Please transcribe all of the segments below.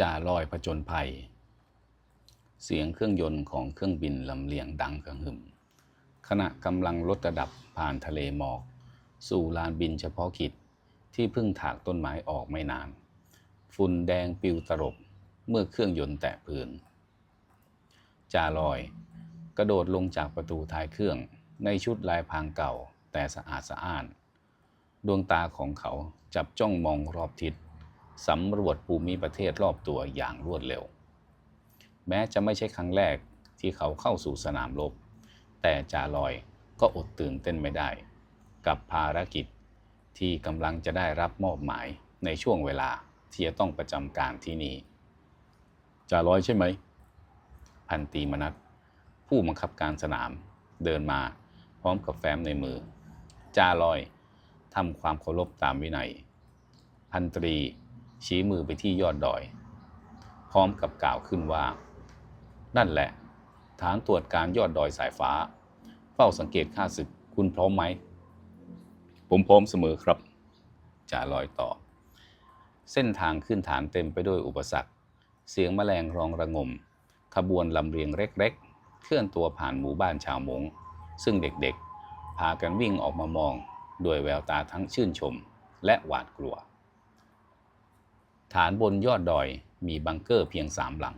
จ่าลอยผจญภัย เสียงเครื่องยนต์ของเครื่องบินลำเลียงดังกระหึ่ม ขณะกำลังลดระดับผ่านทะเลหมอก สู่ลานบินเฉพาะกิจที่เพิ่งถากต้นไม้ออกไม่นาน ฝุ่นแดงปิวตลบเมื่อเครื่องยนต์แตะพื้นจ่าลอย กระโดดลงจากประตูท้ายเครื่องในชุดลายพรางเก่าแต่สะอาดสะอ้าน ดวงตาของเขาจับจ้องมองรอบทิศ สำรวจภูมิประเทศรอบตัวอย่างรวดเร็ว แม้จะไม่ใช่ครั้งแรกที่เขาเข้าสู่สนามรบ แต่จาลอยก็อดตื่นเต้นไม่ได้ กับภารกิจที่กำลังจะได้รับมอบหมายในช่วงเวลาที่จะต้องประจำการที่นี่จาลอยใช่ไหม พันตรีมนัทผู้บังคับการสนามเดินมาพร้อมกับแฟ้มในมือ จาลอยทำความเคารพตามวินัย พันตรี ชี้มือไปที่ยอดดอย พร้อมกับกล่าวขึ้นว่า นั่นแหละ ฐานตรวจการยอดดอยสายฟ้า เฝ้าสังเกตข้าศึกคุณพร้อมไหม ผมพร้อมเสมอครับจ่าลอยตอบเส้นทางขึ้นฐานเต็มไปด้วยอุปสรรค เสียงแมลงร้องระงม ขบวนลำเรียงเล็กๆ เคลื่อนตัวผ่านหมู่บ้านชาวมง ซึ่งเด็กๆ พากันวิ่งออกมามอง ด้วยแววตาทั้งชื่นชมและหวาดกลัว ฐานบนยอดดอยมีบังเกอร์เพียงสามหลัง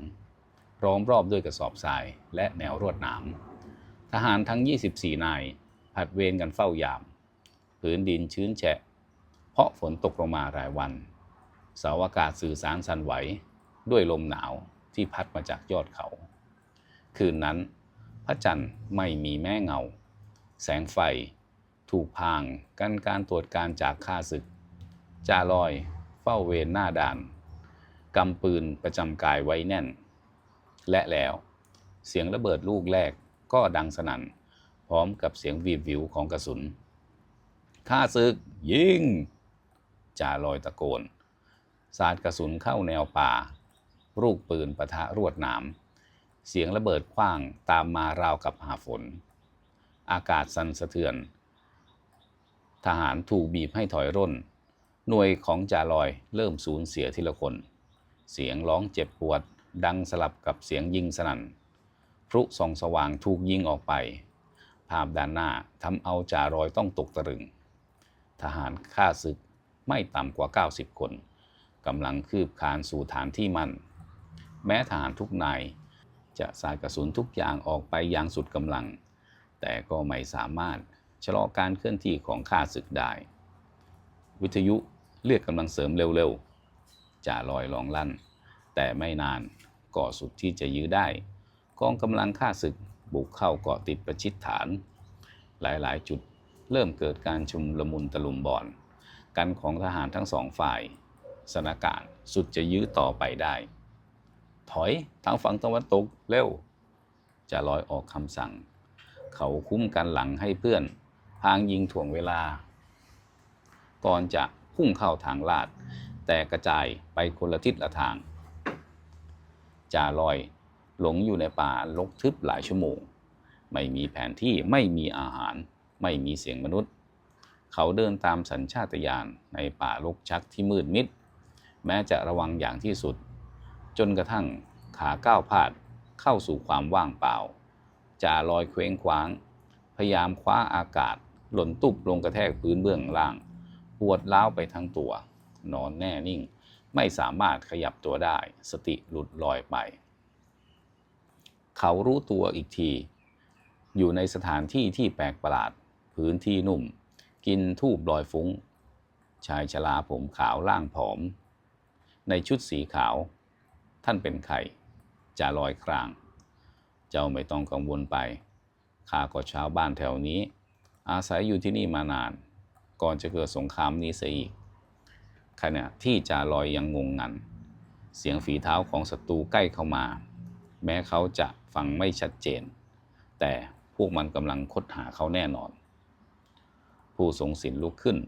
ล้อมรอบด้วยกระสอบทรายและแนวรวดหนาม ทหารทั้ง 24 นาย ผัดเวรกันเฝ้ายามพื้นดินชื้นแฉะ เพราะฝนตกลงมารายวันเสาอากาศสื่อสารสั่นไหว ด้วยลมหนาวที่พัดมาจากยอดเขา คืนนั้น พระจันทร์ไม่มีแม่เงา แสงไฟ ถูกพางกันการตรวจการจากข้าศึกจ่าลอย เฝ้าเวรหน้าด่านกำปืนประจำกายไว้แน่น และแล้วเสียงระเบิดลูกแรกก็ดังสนั่น พร้อมกับเสียงวีบวิวของกระสุนข้าศึกยิงจ่าลอยตะโกน สาดกระสุนเข้าแนวป่า ลูกปืนปะทะรวดหนาม เสียงระเบิดคว้างตามมาราวกับหาฝน อากาศสั่นสะเทือน ทหารถูกบีบให้ถอยร่น หน่วยของจ่าลอยเริ่มสูญเสียทีละคน เสียงร้องเจ็บปวด ดังสลับกับเสียงยิงสนั่นพลุส่องสว่างถูกยิงออกไป ภาพด้านหน้าทำเอาจ่ารอยต้องตกตะลึง ทหารฆ่าศึกไม่ต่ำกว่า 90 คนกำลังคืบคลานสู่ฐานที่มั่นแม้ทหารทุกนายจะสาดกระสุนทุกอย่างออกไปอย่างสุดกำลัง แต่ก็ไม่สามารถชะลอการเคลื่อนที่ของข้าศึกได้ วิทยุ เรียกกำลังเสริมเร็วๆจ่าลอยลองลั่น แต่ไม่นานก็สุดที่จะยื้อได้ กองกำลังข้าศึกบุกเข้าเกาะติดประชิดฐาน หลายๆ จุดเริ่มเกิดการชุมละมุนตะลุมบอลกันของทหารทั้งสองฝ่ายสถานการณ์สุดจะยื้อต่อไปได้ ถอยทางฝั่งตะวันตกเร็ว จะลอยออกคำสั่ง เขาคุ้มกันหลังให้เพื่อน พางยิงถ่วงเวลา ก่อนจะ พุ่งเข้าทางลาด แต่กระจายไปคนละทิศละทางจ่าลอยหลงอยู่ในป่าลกทึบหลายชั่วโมง ไม่มีแผนที่ไม่มีอาหาร ไม่มีเสียงมนุษย์ เขาเดินตามสัญชาตญาณในป่าลกชักที่มืดมิด แม้จะระวังอย่างที่สุด จนกระทั่งขาก้าวพาดเข้าสู่ความว่างเปล่าจ่าลอยเคว้งคว้าง พยายามคว้าอากาศหล่นตุบลงกระแทกพื้นเบื้องล่าง ปวดล้าวไปทั้งตัว นอนแน่นิ่ง ไม่สามารถขยับตัวได้ สติหลุดลอยไป เขารู้ตัวอีกที อยู่ในสถานที่ที่แปลกประหลาด พื้นที่นุ่ม กินทูบลอยฟุง้ง ชายชราผมขาวล่างผอม ในชุดสีขาว ท่านเป็นใครจะลอยคราง เจ้าไม่ต้องกังวลไปข้าก็ชาวบ้านแถวนี้ อาศัยอยู่ที่นี่มานาน ก่อนจะเกิดสงครามนี้เสียอีก ขณะที่จาลอยยังงงงัน เสียงฝีเท้าของศัตรูใกล้เข้ามา แม้เขาจะฟังไม่ชัดเจน แต่พวกมันกำลังค้นหาเขาแน่นอน ผู้ทรงศีลลุกขึ้น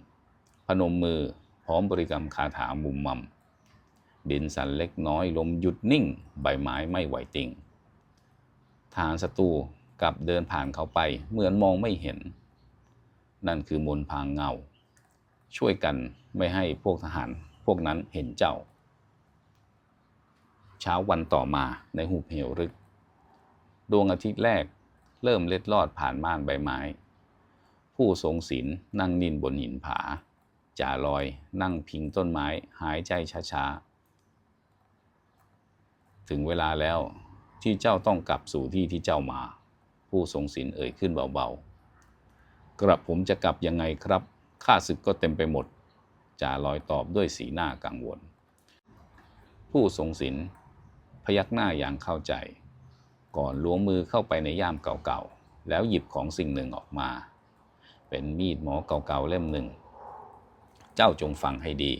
พนมมือพร้อมบริกรรมคาถามุมมัมดินสั่นเล็กน้อยลมหยุดนิ่ง ใบไม้ไม่ไหวติง ทหารศัตรูกลับเดินผ่านเขาไปเหมือนมองไม่เห็น นั่นคือมนพางเงา ช่วยกันไม่ให้พวกทหารพวกนั้นเห็นเจ้า เช้าวันต่อมาในหุบเหวลึก ดวงอาทิตย์แรกเริ่มเล็ดลอดผ่านม่านใบไม้ ผู้ทรงศีลนั่งนินบนหินผาจ่าลอยนั่งพิงต้นไม้หายใจช้าๆ ถึงเวลาแล้วที่เจ้าต้องกลับสู่ที่ที่เจ้ามา ผู้ทรงศีลเอ่ยขึ้นเบาๆ กระผมจะกลับยังไงครับ ข้าศึกก็เต็มไปหมด จ่าลอยตอบด้วยสีหน้ากังวล ผู้ทรงศีลพยักหน้าอย่างเข้าใจ ก่อนล้วงมือเข้าไปในย่ามเก่าๆ แล้วหยิบของสิ่งหนึ่งออกมา เป็นมีดหมอเก่าๆ เล่มหนึ่ง เจ้าจงฟังให้ดี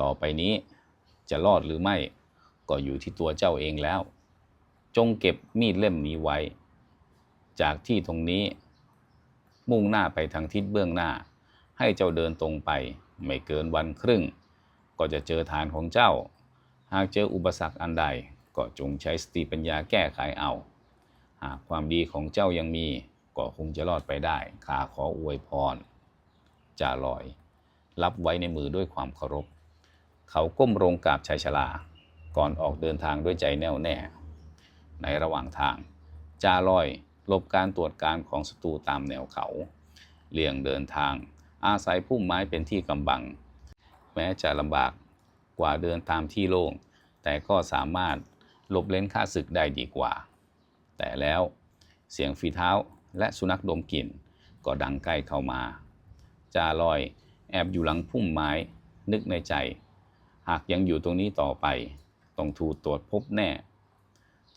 ต่อไปนี้จะรอดหรือไม่ก็อยู่ที่ตัวเจ้าเองแล้ว จงเก็บมีดเล่มนี้ไว้ จากที่ตรงนี้ มุ่งหน้าไปทางทิศเบื้องหน้า ให้เจ้าเดินตรงไป ไม่เกินวันครึ่ง ก็จะเจอฐานของเจ้า หากเจออุปสรรคอันใด ก็จงใช้สติปัญญาแก้ไขเอา หากความดีของเจ้ายังมี ก็คงจะรอดไปได้ข้าขออวยพรจ่าลอย รับไว้ในมือด้วยความเคารพ เขาก้มลงกราบชายชลา ก่อนออกเดินทางด้วยใจแน่วแน่ ในระหว่างทางจ่าลอย หลบการตรวจการของศัตรูตามแนวเขาเลี่ยงเดินทาง อาศัยพุ่มไม้เป็นที่กำบัง แม้จะลำบากกว่าเดินตามที่โล่ง แต่ก็สามารถหลบเล้นข้าศึกได้ดีกว่า แต่แล้วเสียงฝีเท้าและสุนัขดมกลิ่น ก็ดังใกล้เข้ามาจ่าลอยแอบอยู่หลังพุ่มไม้นึกในใจ หากยังอยู่ตรงนี้ต่อไป ต้องถูกตรวจพบแน่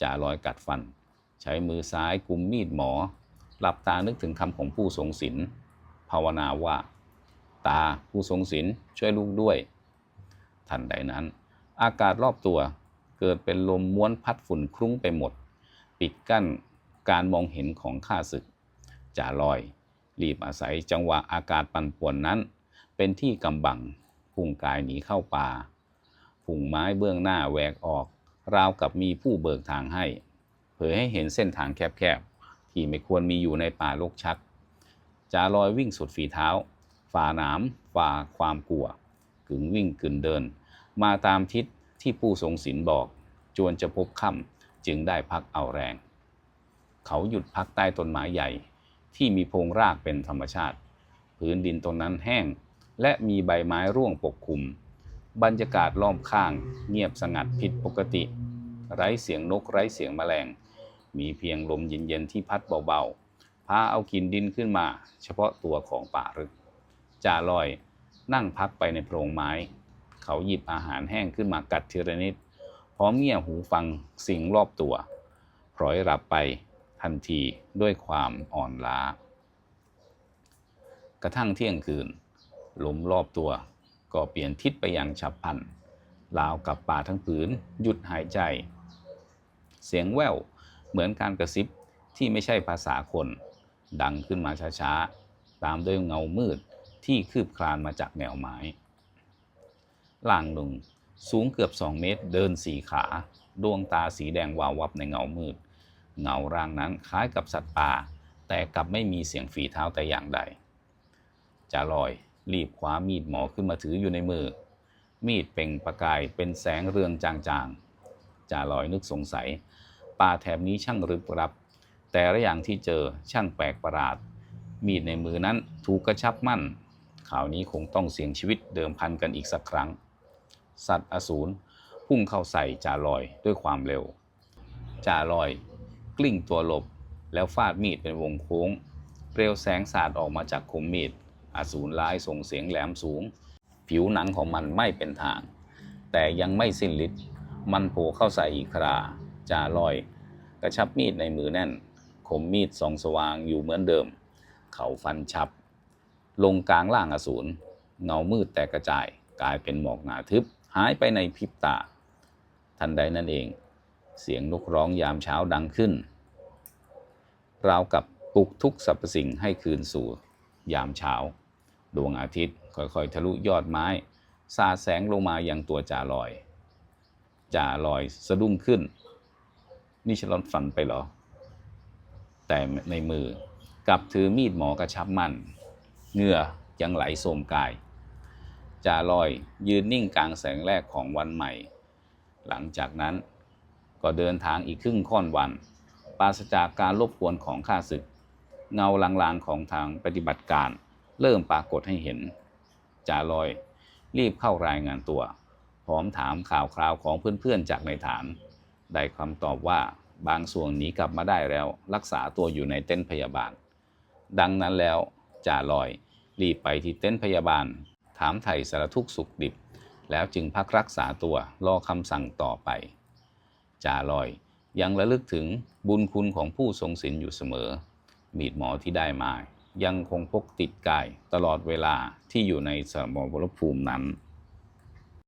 จ่าลอยกัดฟัน ใช้มือซ้ายกุมมีดหมอ หลับตานึกถึงคำของผู้ทรงศีลภาวนาว่า ตาผู้ทรงศีลช่วยลูกด้วย ทันใดนั้น อากาศรอบตัวเกิดเป็นลมม้วนพัดฝุ่นคลุ้งไปหมด ปิดกั้นการมองเห็นของข้าศึกจ่าลอย รีบอาศัยจังหวะอากาศปั่นป่วนนั้น เป็นที่กำบังพุ่งกายหนีเข้าป่าพุ่งไม้เบื้องหน้าแหวกออก ราวกับมีผู้เบิกทางให้ เผยให้เห็นเส้นทางแคบๆ ที่ไม่ควรมีอยู่ในป่าลกชักจ่าลอยวิ่งสุดฝีเท้า ฝ่าหนามฝ่าความกลัว กึ่งวิ่งกึ่งเดิน มาตามทิศที่ผู้ทรงศีลบอก จวนจะพบค่ำจึงได้พักเอาแรง เขาหยุดพักใต้ต้นไม้ใหญ่ ที่มีโพงรากเป็นธรรมชาติ พื้นดินตรงนั้นแห้ง และมีใบไม้ร่วงปกคลุม บรรยากาศล้อมข้าง เงียบสงัดผิดปกติ ไร้เสียงนกไร้เสียงแมลง มีเพียงลมเย็นๆที่พัดเบาๆ พาเอากลินดินขึ้นมา เฉพาะตัวของป่ารึก จ่าลอยนั่งพักไปในโพรงไม้ เขาหยิบอาหารแห้งขึ้นมากัดทีละนิด พร้อมเงี่ยหูฟังสิ่งรอบตัวพลอยหลับไปทันทีด้วยความอ่อนล้า กระทั่งเที่ยงคืน ลมรอบตัวก็เปลี่ยนทิศไปอย่างฉับพลันราวกับป่าทั้งผืนหยุดหายใจ เสียงแว่ว เหมือนการกระซิบที่ไม่ใช่ภาษาคน ดังขึ้นมาช้าๆ ตามด้วยเงามืดที่คืบคลานมาจากแนวไม้ล่างหนุ่มสูงเกือบสองเมตร เดินสี่ขา ดวงตาสีแดงวาววับในเงามืด เงาร่างนั้นคล้ายกับสัตว์ป่า แต่กลับไม่มีเสียงฝีเท้าแต่อย่างใดจ่าลอยรีบคว้ามีดหมอขึ้นมาถืออยู่ในมือ มีดเป่งประกายเป็นแสงเรืองจางๆจ่าลอยนึกสงสัย ป่าแถบนี้ช่างรึกรับ แต่ละอย่างที่เจอช่างแปลกประหลาด มีดในมือนั้นถูกกระชับมั่นข่าวนี้คงต้องเสี่ยงชีวิตเดิมพันกันอีกสักครั้ง สัตว์อสูรพุ่งเข้าใส่จ่าลอยด้วยความเร็วจ่าลอย กลิ้งตัวหลบ แล้วฟาดมีดเป็นวงโค้ง เปลวแสงสาดออกมาจากคมมีดอสูรร้ายส่งเสียงแหลมสูง ผิวหนังของมันไม่เป็นทาง แต่ยังไม่สิ้นฤทธิ์มันโผล่เข้าใส่อีกครา จ่าลอย กระชับมีดในมือแน่น คมมีดสองสว่างอยู่เหมือนเดิม เขาฟันฉับ ลงกลางล่างอสูรเงามืดแตกกระจาย กลายเป็นหมอกหนาทึบ หายไปในพริบตา ทันใดนั่นเอง เสียงนกร้องยามเช้าดังขึ้น ราวกับปลุกทุกสรรพสิ่งให้คืนสู่ ยามเช้า ดวงอาทิตย์ค่อยๆ ทะลุยอดไม้ สาแสงลงมาอยังตัวจ่าลอยจ่าลอยสะดุ้งขึ้น นี่ฉันฝันไปเหรอ แต่ในมือกลับถือมีดหมอกระชับมั่นเหงื่อยังไหลโสมกายจ่าลอยยืนนิ่งกลางแสงแรกของวันใหม่ หลังจากนั้นก็เดินทางอีกครึ่งค่อนวัน ปราศจากการรบกวนของข้าศึก เงาลางๆของทางปฏิบัติการ เริ่มปรากฏให้เห็นจ่าลอยรีบเข้ารายงานตัว พร้อมถามข่าวคราวของเพื่อนๆจากในฐาน ได้คำตอบว่าบางส่วนหนีกลับมาได้แล้ว รักษาตัวอยู่ในเต็นท์พยาบาล ดังนั้นแล้วจ่าลอยรีบไปที่เต็นท์พยาบาล ถามไถ่สารทุกข์สุขดิบ แล้วจึงพักรักษาตัวรอคำสั่งต่อไปจ่าลอยยังระลึกถึงบุญคุณของผู้ทรงศีลอยู่เสมอ มีดหมอที่ได้มา ยังคงพกติดกายตลอดเวลาที่อยู่ในสมรภูมินั้น